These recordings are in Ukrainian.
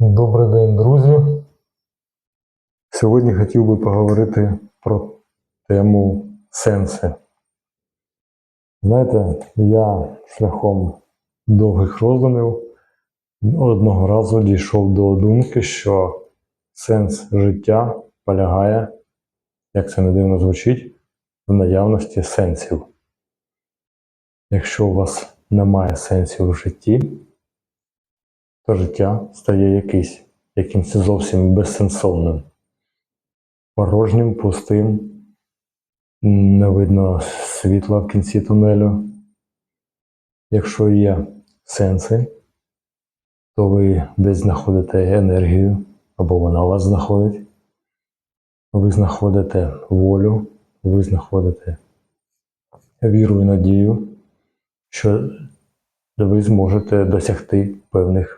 Добрий день, друзі. Сьогодні хотів би поговорити про тему сенси. Знаєте, я шляхом довгих роздумів одного разу дійшов до думки, що сенс життя полягає, як це не дивно звучить, в наявності сенсів. Якщо у вас немає сенсів в житті, то життя стає якийсь, якимось зовсім безсенсовним, порожнім, пустим, не видно світла в кінці тунелю. Якщо є сенси, то ви десь знаходите енергію, або вона вас знаходить, ви знаходите волю, ви знаходите віру і надію, що ви зможете досягти певних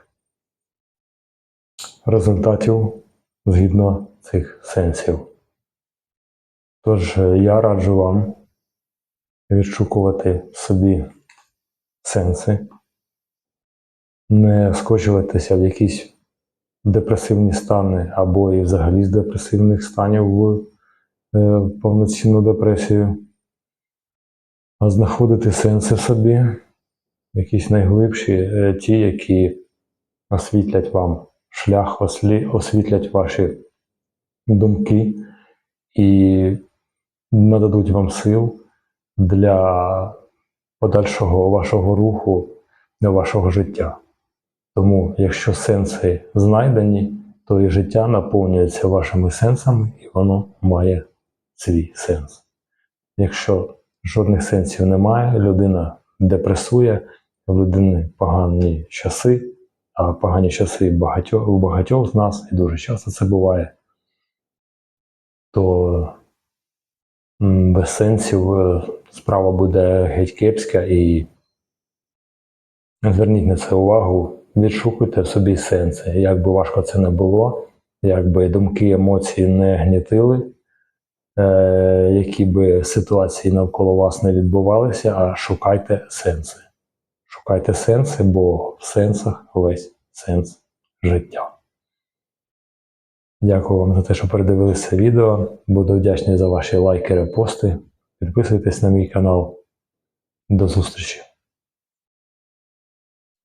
результатів згідно цих сенсів. Тож е, я раджу вам відшукувати собі сенси, не скочуватися в якісь депресивні стани або і взагалі з депресивних станів в е, повноцінну депресію, а знаходити сенси в собі, якісь найглибші, е, ті, які освітлять вам шлях, ослі- освітлять ваші думки і нададуть вам сил для подальшого вашого руху, для вашого життя. Тому, якщо сенси знайдені, то і життя наповнюється вашими сенсами, і воно має свій сенс. Якщо жодних сенсів немає, людина депресує, в людини погані часи, погані часи багатьох, у багатьох з нас, і дуже часто це буває, то без сенсів е, справа буде геть кепська і зверніть на це увагу, відшукуйте в собі сенси. Як би важко це не було, як би думки, емоції не гнітили, е, які би ситуації навколо вас не відбувалися, а шукайте сенси. Шукайте сенси, бо в сенсах весь сенс життя. Дякую вам за те, що передивилися відео. Буду вдячний за ваші лайки, репости. Підписуйтесь на мій канал. До зустрічі!